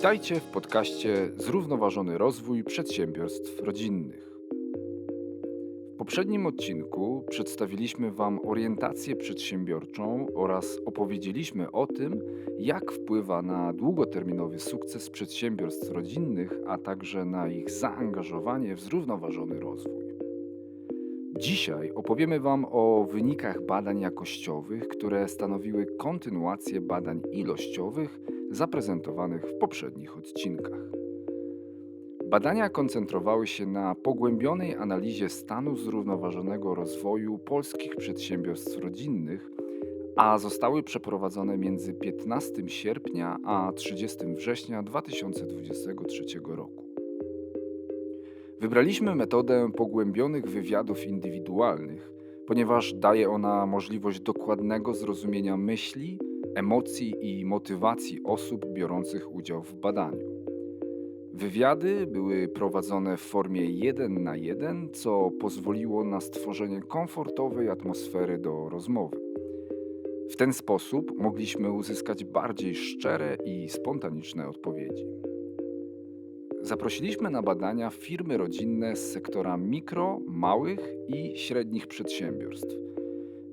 Witajcie w podcaście Zrównoważony rozwój przedsiębiorstw rodzinnych. W poprzednim odcinku przedstawiliśmy Wam orientację przedsiębiorczą oraz opowiedzieliśmy o tym, jak wpływa na długoterminowy sukces przedsiębiorstw rodzinnych, a także na ich zaangażowanie w zrównoważony rozwój. Dzisiaj opowiemy Wam o wynikach badań jakościowych, które stanowiły kontynuację badań ilościowych zaprezentowanych w poprzednich odcinkach. Badania koncentrowały się na pogłębionej analizie stanu zrównoważonego rozwoju polskich przedsiębiorstw rodzinnych, a zostały przeprowadzone między 15 sierpnia a 30 września 2023 roku. Wybraliśmy metodę pogłębionych wywiadów indywidualnych, ponieważ daje ona możliwość dokładnego zrozumienia myśli, emocji i motywacji osób biorących udział w badaniu. Wywiady były prowadzone w formie 1 na 1, co pozwoliło na stworzenie komfortowej atmosfery do rozmowy. W ten sposób mogliśmy uzyskać bardziej szczere i spontaniczne odpowiedzi. Zaprosiliśmy na badania firmy rodzinne z sektora mikro, małych i średnich przedsiębiorstw.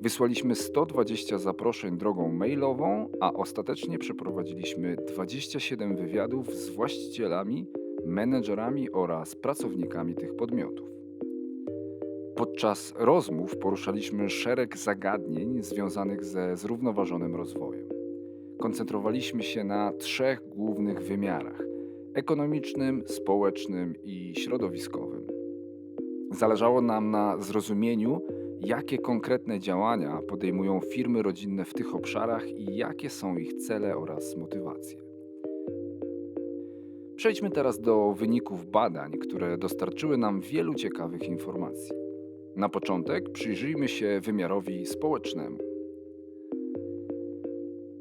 Wysłaliśmy 120 zaproszeń drogą mailową, a ostatecznie przeprowadziliśmy 27 wywiadów z właścicielami, menedżerami oraz pracownikami tych podmiotów. Podczas rozmów poruszaliśmy szereg zagadnień związanych ze zrównoważonym rozwojem. Koncentrowaliśmy się na trzech głównych wymiarach ekonomicznym, społecznym i środowiskowym. Zależało nam na zrozumieniu, jakie konkretne działania podejmują firmy rodzinne w tych obszarach i jakie są ich cele oraz motywacje. Przejdźmy teraz do wyników badań, które dostarczyły nam wielu ciekawych informacji. Na początek przyjrzyjmy się wymiarowi społecznemu.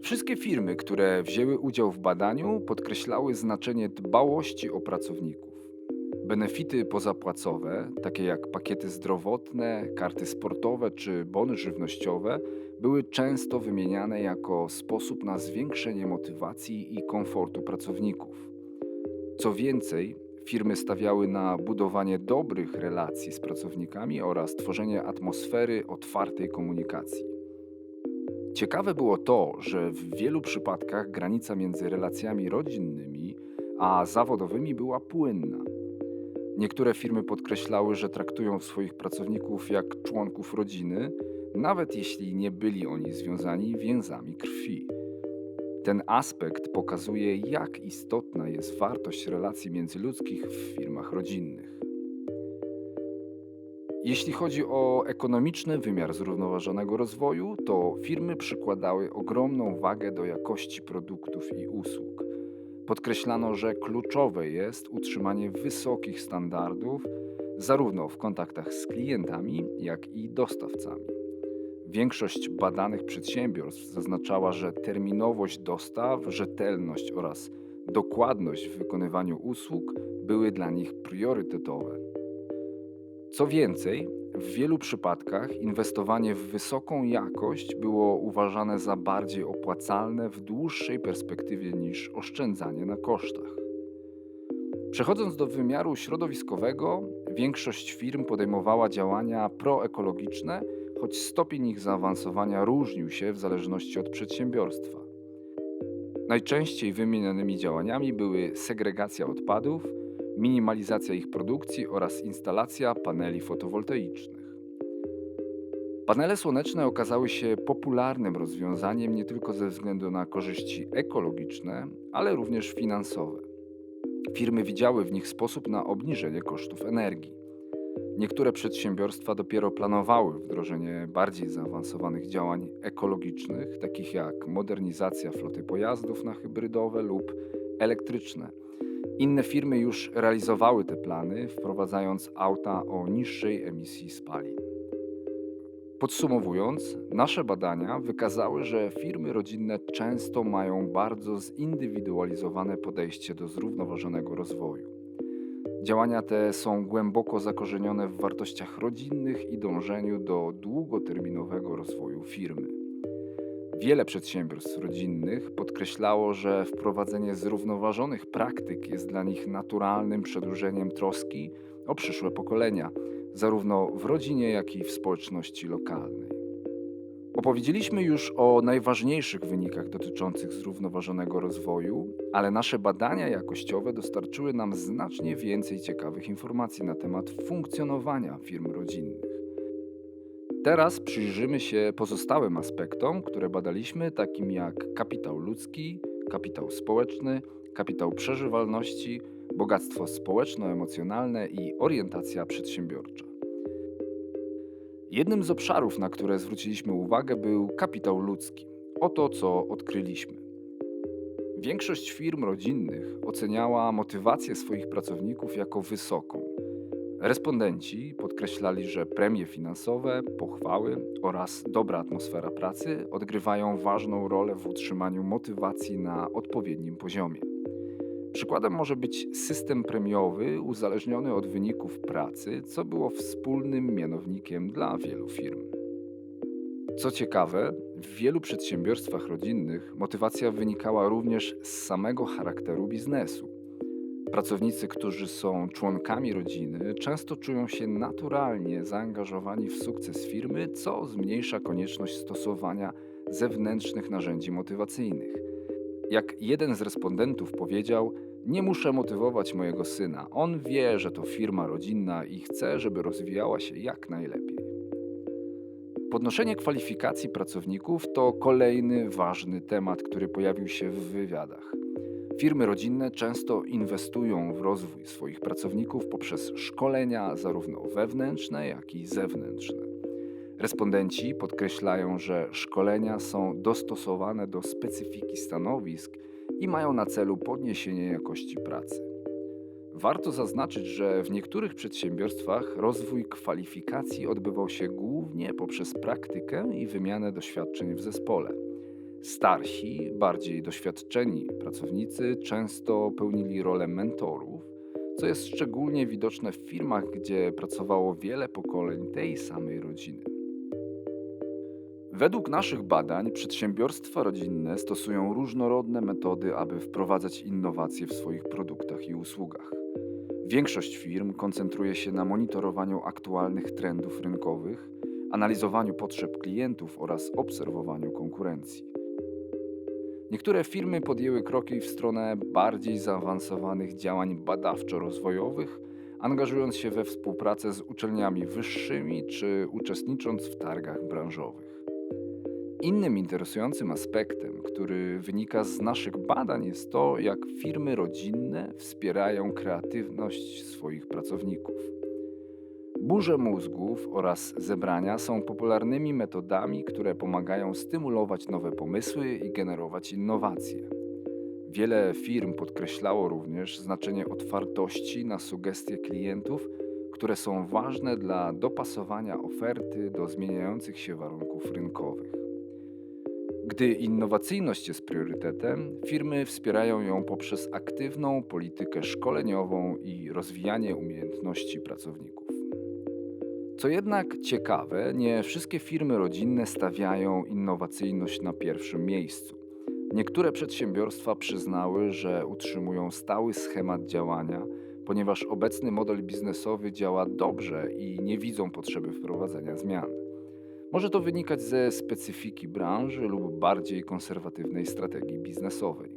Wszystkie firmy, które wzięły udział w badaniu, podkreślały znaczenie dbałości o pracowników. Benefity pozapłacowe, takie jak pakiety zdrowotne, karty sportowe czy bony żywnościowe, były często wymieniane jako sposób na zwiększenie motywacji i komfortu pracowników. Co więcej, firmy stawiały na budowanie dobrych relacji z pracownikami oraz tworzenie atmosfery otwartej komunikacji. Ciekawe było to, że w wielu przypadkach granica między relacjami rodzinnymi a zawodowymi była płynna. Niektóre firmy podkreślały, że traktują swoich pracowników jak członków rodziny, nawet jeśli nie byli oni związani więzami krwi. Ten aspekt pokazuje, jak istotna jest wartość relacji międzyludzkich w firmach rodzinnych. Jeśli chodzi o ekonomiczny wymiar zrównoważonego rozwoju, to firmy przykładały ogromną wagę do jakości produktów i usług. Podkreślano, że kluczowe jest utrzymanie wysokich standardów, zarówno w kontaktach z klientami, jak i dostawcami. Większość badanych przedsiębiorstw zaznaczała, że terminowość dostaw, rzetelność oraz dokładność w wykonywaniu usług były dla nich priorytetowe. Co więcej, w wielu przypadkach inwestowanie w wysoką jakość było uważane za bardziej opłacalne w dłuższej perspektywie niż oszczędzanie na kosztach. Przechodząc do wymiaru środowiskowego, większość firm podejmowała działania proekologiczne, choć stopień ich zaawansowania różnił się w zależności od przedsiębiorstwa. Najczęściej wymienianymi działaniami były segregacja odpadów, minimalizacja ich produkcji oraz instalacja paneli fotowoltaicznych. Panele słoneczne okazały się popularnym rozwiązaniem nie tylko ze względu na korzyści ekologiczne, ale również finansowe. Firmy widziały w nich sposób na obniżenie kosztów energii. Niektóre przedsiębiorstwa dopiero planowały wdrożenie bardziej zaawansowanych działań ekologicznych, takich jak modernizacja floty pojazdów na hybrydowe lub elektryczne inne firmy już realizowały te plany, wprowadzając auta o niższej emisji spalin. Podsumowując, nasze badania wykazały, że firmy rodzinne często mają bardzo zindywidualizowane podejście do zrównoważonego rozwoju. Działania te są głęboko zakorzenione w wartościach rodzinnych i dążeniu do długoterminowego rozwoju firmy. Wiele przedsiębiorstw rodzinnych podkreślało, że wprowadzenie zrównoważonych praktyk jest dla nich naturalnym przedłużeniem troski o przyszłe pokolenia, zarówno w rodzinie, jak i w społeczności lokalnej. Opowiedzieliśmy już o najważniejszych wynikach dotyczących zrównoważonego rozwoju, ale nasze badania jakościowe dostarczyły nam znacznie więcej ciekawych informacji na temat funkcjonowania firm rodzinnych. Teraz przyjrzymy się pozostałym aspektom, które badaliśmy, takim jak kapitał ludzki, kapitał społeczny, kapitał przeżywalności, bogactwo społeczno-emocjonalne i orientacja przedsiębiorcza. Jednym z obszarów, na które zwróciliśmy uwagę, był kapitał ludzki. Oto co odkryliśmy. Większość firm rodzinnych oceniała motywację swoich pracowników jako wysoką. Respondenci podkreślali, że premie finansowe, pochwały oraz dobra atmosfera pracy odgrywają ważną rolę w utrzymaniu motywacji na odpowiednim poziomie. Przykładem może być system premiowy uzależniony od wyników pracy, co było wspólnym mianownikiem dla wielu firm. Co ciekawe, w wielu przedsiębiorstwach rodzinnych motywacja wynikała również z samego charakteru biznesu. Pracownicy, którzy są członkami rodziny, często czują się naturalnie zaangażowani w sukces firmy, co zmniejsza konieczność stosowania zewnętrznych narzędzi motywacyjnych. Jak jeden z respondentów powiedział, nie muszę motywować mojego syna. On wie, że to firma rodzinna i chce, żeby rozwijała się jak najlepiej. Podnoszenie kwalifikacji pracowników to kolejny ważny temat, który pojawił się w wywiadach. Firmy rodzinne często inwestują w rozwój swoich pracowników poprzez szkolenia zarówno wewnętrzne, jak i zewnętrzne. Respondenci podkreślają, że szkolenia są dostosowane do specyfiki stanowisk i mają na celu podniesienie jakości pracy. Warto zaznaczyć, że w niektórych przedsiębiorstwach rozwój kwalifikacji odbywał się głównie poprzez praktykę i wymianę doświadczeń w zespole. Starsi, bardziej doświadczeni pracownicy często pełnili rolę mentorów, co jest szczególnie widoczne w firmach, gdzie pracowało wiele pokoleń tej samej rodziny. Według naszych badań przedsiębiorstwa rodzinne stosują różnorodne metody, aby wprowadzać innowacje w swoich produktach i usługach. Większość firm koncentruje się na monitorowaniu aktualnych trendów rynkowych, analizowaniu potrzeb klientów oraz obserwowaniu konkurencji. Niektóre firmy podjęły kroki w stronę bardziej zaawansowanych działań badawczo-rozwojowych, angażując się we współpracę z uczelniami wyższymi czy uczestnicząc w targach branżowych. Innym interesującym aspektem, który wynika z naszych badań, jest to, jak firmy rodzinne wspierają kreatywność swoich pracowników. Burze mózgów oraz zebrania są popularnymi metodami, które pomagają stymulować nowe pomysły i generować innowacje. Wiele firm podkreślało również znaczenie otwartości na sugestie klientów, które są ważne dla dopasowania oferty do zmieniających się warunków rynkowych. Gdy innowacyjność jest priorytetem, firmy wspierają ją poprzez aktywną politykę szkoleniową i rozwijanie umiejętności pracowników. Co jednak ciekawe, nie wszystkie firmy rodzinne stawiają innowacyjność na pierwszym miejscu. Niektóre przedsiębiorstwa przyznały, że utrzymują stały schemat działania, ponieważ obecny model biznesowy działa dobrze i nie widzą potrzeby wprowadzenia zmian. Może to wynikać ze specyfiki branży lub bardziej konserwatywnej strategii biznesowej.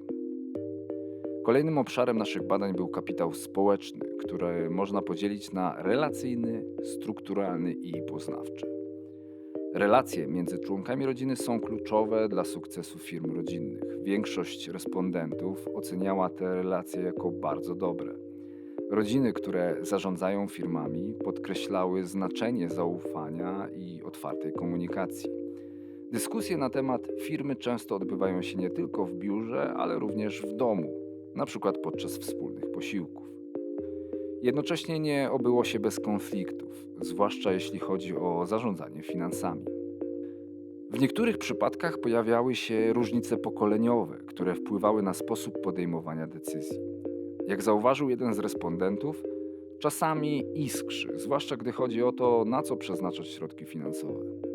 Kolejnym obszarem naszych badań był kapitał społeczny, który można podzielić na relacyjny, strukturalny i poznawczy. Relacje między członkami rodziny są kluczowe dla sukcesu firm rodzinnych. Większość respondentów oceniała te relacje jako bardzo dobre. Rodziny, które zarządzają firmami, podkreślały znaczenie zaufania i otwartej komunikacji. Dyskusje na temat firmy często odbywają się nie tylko w biurze, ale również w domu, przykład podczas wspólnych posiłków. Jednocześnie nie obyło się bez konfliktów, zwłaszcza jeśli chodzi o zarządzanie finansami. W niektórych przypadkach pojawiały się różnice pokoleniowe, które wpływały na sposób podejmowania decyzji. Jak zauważył jeden z respondentów, czasami iskrzy, zwłaszcza gdy chodzi o to, na co przeznaczać środki finansowe.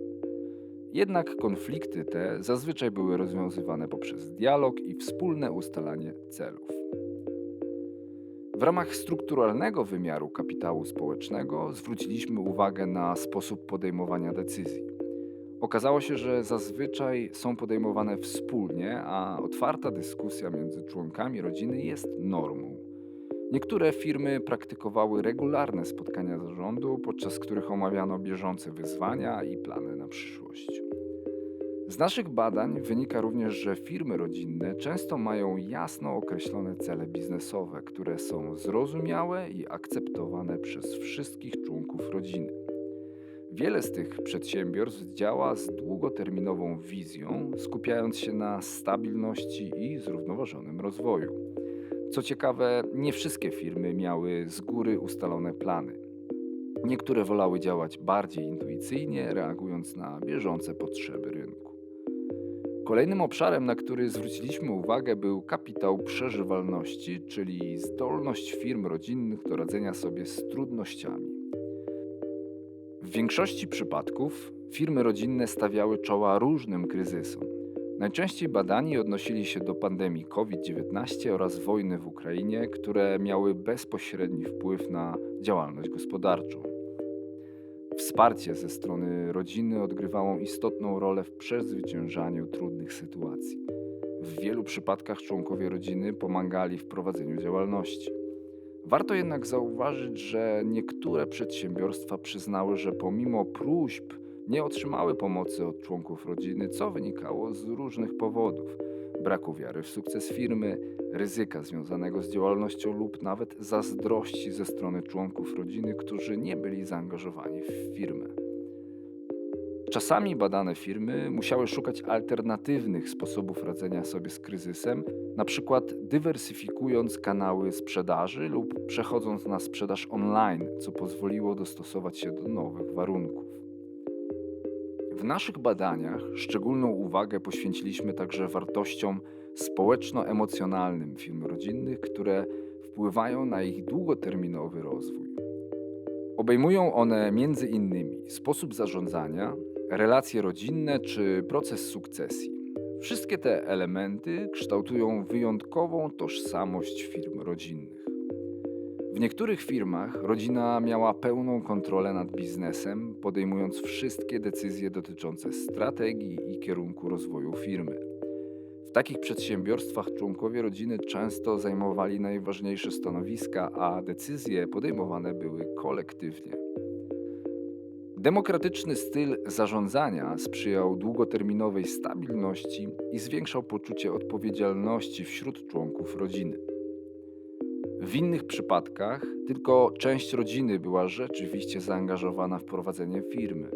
Jednak konflikty te zazwyczaj były rozwiązywane poprzez dialog i wspólne ustalanie celów. W ramach strukturalnego wymiaru kapitału społecznego zwróciliśmy uwagę na sposób podejmowania decyzji. Okazało się, że zazwyczaj są podejmowane wspólnie, a otwarta dyskusja między członkami rodziny jest normą. Niektóre firmy praktykowały regularne spotkania zarządu, podczas których omawiano bieżące wyzwania i plany na przyszłość. Z naszych badań wynika również, że firmy rodzinne często mają jasno określone cele biznesowe, które są zrozumiałe i akceptowane przez wszystkich członków rodziny. Wiele z tych przedsiębiorstw działa z długoterminową wizją, skupiając się na stabilności i zrównoważonym rozwoju. Co ciekawe, nie wszystkie firmy miały z góry ustalone plany. Niektóre wolały działać bardziej intuicyjnie, reagując na bieżące potrzeby rynku. Kolejnym obszarem, na który zwróciliśmy uwagę, był kapitał przeżywalności, czyli zdolność firm rodzinnych do radzenia sobie z trudnościami. W większości przypadków firmy rodzinne stawiały czoła różnym kryzysom. Najczęściej badani odnosili się do pandemii COVID-19 oraz wojny w Ukrainie, które miały bezpośredni wpływ na działalność gospodarczą. Wsparcie ze strony rodziny odgrywało istotną rolę w przezwyciężaniu trudnych sytuacji. W wielu przypadkach członkowie rodziny pomagali w prowadzeniu działalności. Warto jednak zauważyć, że niektóre przedsiębiorstwa przyznały, że pomimo próśb nie otrzymały pomocy od członków rodziny, co wynikało z różnych powodów: braku wiary w sukces firmy, ryzyka związanego z działalnością lub nawet zazdrości ze strony członków rodziny, którzy nie byli zaangażowani w firmę. Czasami badane firmy musiały szukać alternatywnych sposobów radzenia sobie z kryzysem, na przykład dywersyfikując kanały sprzedaży lub przechodząc na sprzedaż online, co pozwoliło dostosować się do nowych warunków. W naszych badaniach szczególną uwagę poświęciliśmy także wartościom społeczno-emocjonalnym firm rodzinnych, które wpływają na ich długoterminowy rozwój. Obejmują one innymi sposób zarządzania, relacje rodzinne czy proces sukcesji. Wszystkie te elementy kształtują wyjątkową tożsamość firm rodzinnych. W niektórych firmach rodzina miała pełną kontrolę nad biznesem, podejmując wszystkie decyzje dotyczące strategii i kierunku rozwoju firmy. W takich przedsiębiorstwach członkowie rodziny często zajmowali najważniejsze stanowiska, a decyzje podejmowane były kolektywnie. Demokratyczny styl zarządzania sprzyjał długoterminowej stabilności i zwiększał poczucie odpowiedzialności wśród członków rodziny. W innych przypadkach tylko część rodziny była rzeczywiście zaangażowana w prowadzenie firmy.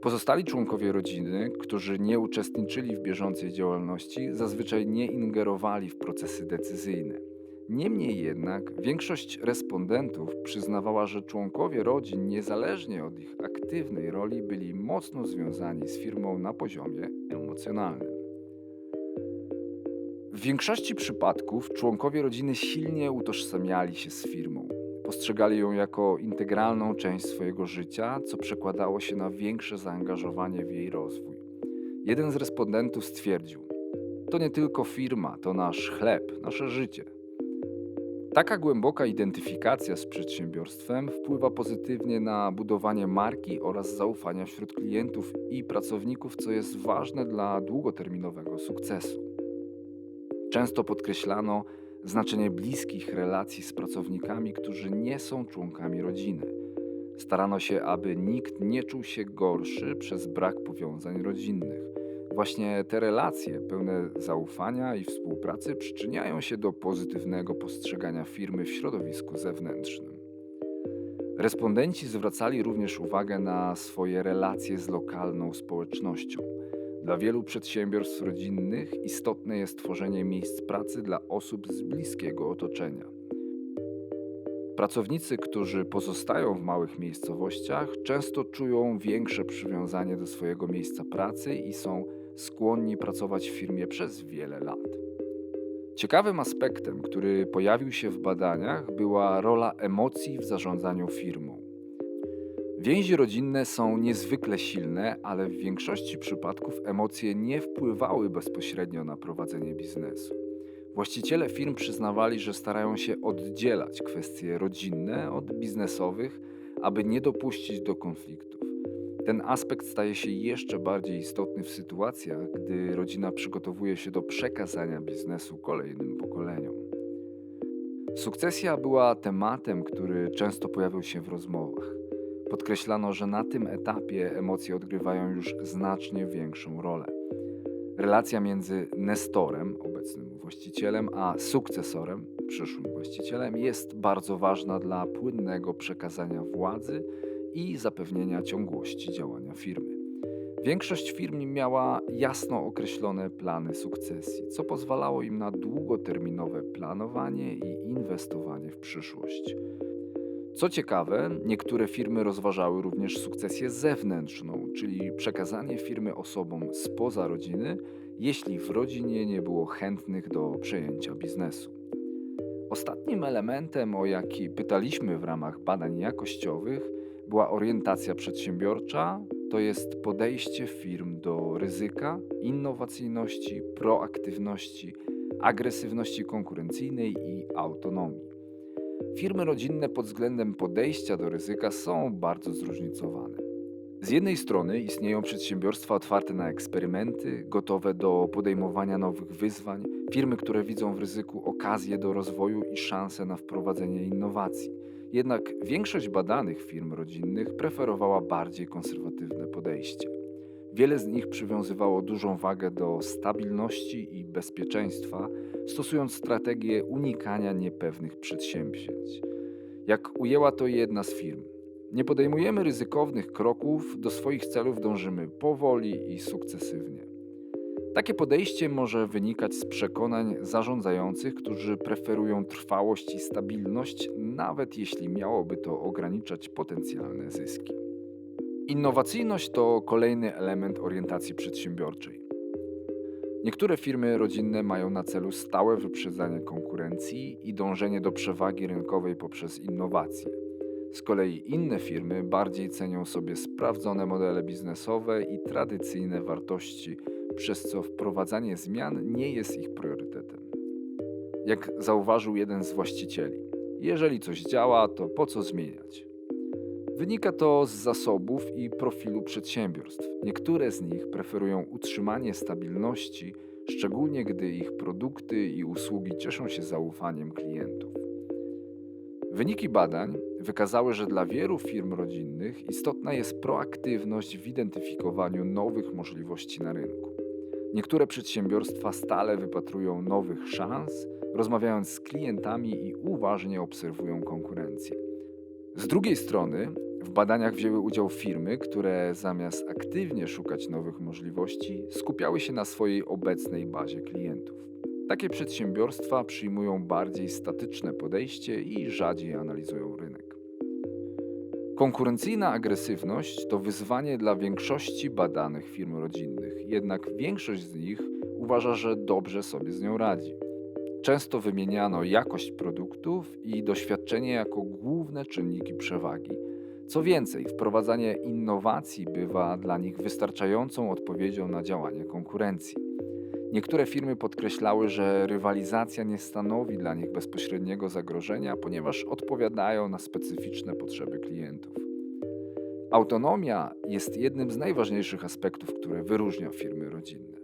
Pozostali członkowie rodziny, którzy nie uczestniczyli w bieżącej działalności, zazwyczaj nie ingerowali w procesy decyzyjne. Niemniej jednak większość respondentów przyznawała, że członkowie rodzin, niezależnie od ich aktywnej roli, byli mocno związani z firmą na poziomie emocjonalnym. W większości przypadków członkowie rodziny silnie utożsamiali się z firmą. Postrzegali ją jako integralną część swojego życia, co przekładało się na większe zaangażowanie w jej rozwój. Jeden z respondentów stwierdził: To nie tylko firma, to nasz chleb, nasze życie. Taka głęboka identyfikacja z przedsiębiorstwem wpływa pozytywnie na budowanie marki oraz zaufania wśród klientów i pracowników, co jest ważne dla długoterminowego sukcesu. Często podkreślano znaczenie bliskich relacji z pracownikami, którzy nie są członkami rodziny. Starano się, aby nikt nie czuł się gorszy przez brak powiązań rodzinnych. Właśnie te relacje, pełne zaufania i współpracy, przyczyniają się do pozytywnego postrzegania firmy w środowisku zewnętrznym. Respondenci zwracali również uwagę na swoje relacje z lokalną społecznością. Dla wielu przedsiębiorstw rodzinnych istotne jest tworzenie miejsc pracy dla osób z bliskiego otoczenia. Pracownicy, którzy pozostają w małych miejscowościach, często czują większe przywiązanie do swojego miejsca pracy i są skłonni pracować w firmie przez wiele lat. Ciekawym aspektem, który pojawił się w badaniach, była rola emocji w zarządzaniu firmą. Więzi rodzinne są niezwykle silne, ale w większości przypadków emocje nie wpływały bezpośrednio na prowadzenie biznesu. Właściciele firm przyznawali, że starają się oddzielać kwestie rodzinne od biznesowych, aby nie dopuścić do konfliktów. Ten aspekt staje się jeszcze bardziej istotny w sytuacjach, gdy rodzina przygotowuje się do przekazania biznesu kolejnym pokoleniom. Sukcesja była tematem, który często pojawiał się w rozmowach. Podkreślano, że na tym etapie emocje odgrywają już znacznie większą rolę. Relacja między Nestorem, obecnym właścicielem, a sukcesorem, przyszłym właścicielem, jest bardzo ważna dla płynnego przekazania władzy i zapewnienia ciągłości działania firmy. Większość firm miała jasno określone plany sukcesji, co pozwalało im na długoterminowe planowanie i inwestowanie w przyszłość. Co ciekawe, niektóre firmy rozważały również sukcesję zewnętrzną, czyli przekazanie firmy osobom spoza rodziny, jeśli w rodzinie nie było chętnych do przejęcia biznesu. Ostatnim elementem, o jaki pytaliśmy w ramach badań jakościowych, była orientacja przedsiębiorcza, to jest podejście firm do ryzyka, innowacyjności, proaktywności, agresywności konkurencyjnej i autonomii. Firmy rodzinne pod względem podejścia do ryzyka są bardzo zróżnicowane. Z jednej strony istnieją przedsiębiorstwa otwarte na eksperymenty, gotowe do podejmowania nowych wyzwań, firmy, które widzą w ryzyku okazję do rozwoju i szansę na wprowadzenie innowacji. Jednak większość badanych firm rodzinnych preferowała bardziej konserwatywne podejście. Wiele z nich przywiązywało dużą wagę do stabilności i bezpieczeństwa, stosując strategię unikania niepewnych przedsięwzięć. Jak ujęła to jedna z firm, nie podejmujemy ryzykownych kroków, do swoich celów dążymy powoli i sukcesywnie. Takie podejście może wynikać z przekonań zarządzających, którzy preferują trwałość i stabilność, nawet jeśli miałoby to ograniczać potencjalne zyski. Innowacyjność to kolejny element orientacji przedsiębiorczej. Niektóre firmy rodzinne mają na celu stałe wyprzedzanie konkurencji i dążenie do przewagi rynkowej poprzez innowacje. Z kolei inne firmy bardziej cenią sobie sprawdzone modele biznesowe i tradycyjne wartości, przez co wprowadzanie zmian nie jest ich priorytetem. Jak zauważył jeden z właścicieli, jeżeli coś działa, to po co zmieniać? Wynika to z zasobów i profilu przedsiębiorstw. Niektóre z nich preferują utrzymanie stabilności, szczególnie gdy ich produkty i usługi cieszą się zaufaniem klientów. Wyniki badań wykazały, że dla wielu firm rodzinnych istotna jest proaktywność w identyfikowaniu nowych możliwości na rynku. Niektóre przedsiębiorstwa stale wypatrują nowych szans, rozmawiając z klientami i uważnie obserwują konkurencję. Z drugiej strony, w badaniach wzięły udział firmy, które zamiast aktywnie szukać nowych możliwości, skupiały się na swojej obecnej bazie klientów. Takie przedsiębiorstwa przyjmują bardziej statyczne podejście i rzadziej analizują rynek. Konkurencyjna agresywność to wyzwanie dla większości badanych firm rodzinnych, jednak większość z nich uważa, że dobrze sobie z nią radzi. Często wymieniano jakość produktów i doświadczenie jako główne czynniki przewagi. Co więcej, wprowadzanie innowacji bywa dla nich wystarczającą odpowiedzią na działanie konkurencji. Niektóre firmy podkreślały, że rywalizacja nie stanowi dla nich bezpośredniego zagrożenia, ponieważ odpowiadają na specyficzne potrzeby klientów. Autonomia jest jednym z najważniejszych aspektów, które wyróżnia firmy rodzinne.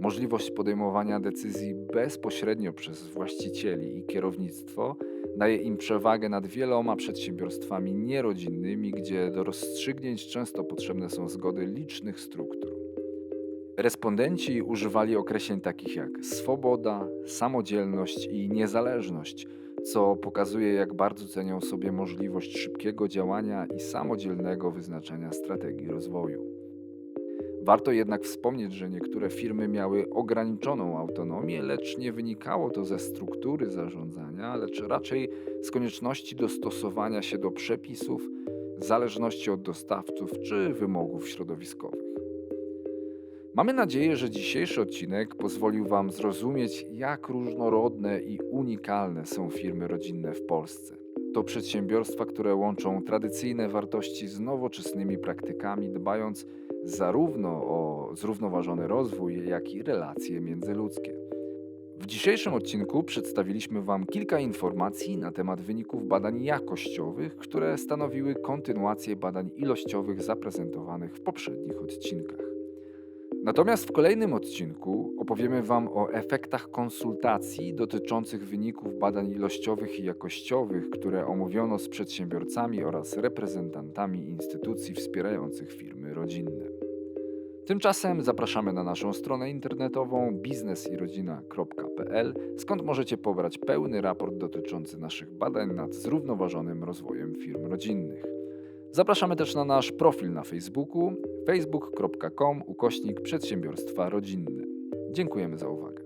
Możliwość podejmowania decyzji bezpośrednio przez właścicieli i kierownictwo daje im przewagę nad wieloma przedsiębiorstwami nierodzinnymi, gdzie do rozstrzygnięć często potrzebne są zgody licznych struktur. Respondenci używali określeń takich jak swoboda, samodzielność i niezależność, co pokazuje, jak bardzo cenią sobie możliwość szybkiego działania i samodzielnego wyznaczania strategii rozwoju. Warto jednak wspomnieć, że niektóre firmy miały ograniczoną autonomię, lecz nie wynikało to ze struktury zarządzania, lecz raczej z konieczności dostosowania się do przepisów, zależności od dostawców czy wymogów środowiskowych. Mamy nadzieję, że dzisiejszy odcinek pozwolił Wam zrozumieć, jak różnorodne i unikalne są firmy rodzinne w Polsce. to przedsiębiorstwa, które łączą tradycyjne wartości z nowoczesnymi praktykami, dbając zarówno o zrównoważony rozwój, jak i relacje międzyludzkie. W dzisiejszym odcinku przedstawiliśmy Wam kilka informacji na temat wyników badań jakościowych, które stanowiły kontynuację badań ilościowych zaprezentowanych w poprzednich odcinkach. Natomiast w kolejnym odcinku opowiemy Wam o efektach konsultacji dotyczących wyników badań ilościowych i jakościowych, które omówiono z przedsiębiorcami oraz reprezentantami instytucji wspierających firmy rodzinne. Tymczasem zapraszamy na naszą stronę internetową biznesirodzina.pl, skąd możecie pobrać pełny raport dotyczący naszych badań nad zrównoważonym rozwojem firm rodzinnych. Zapraszamy też na nasz profil na Facebooku facebook.com ukośnik przedsiębiorstwa rodzinne. Dziękujemy za uwagę.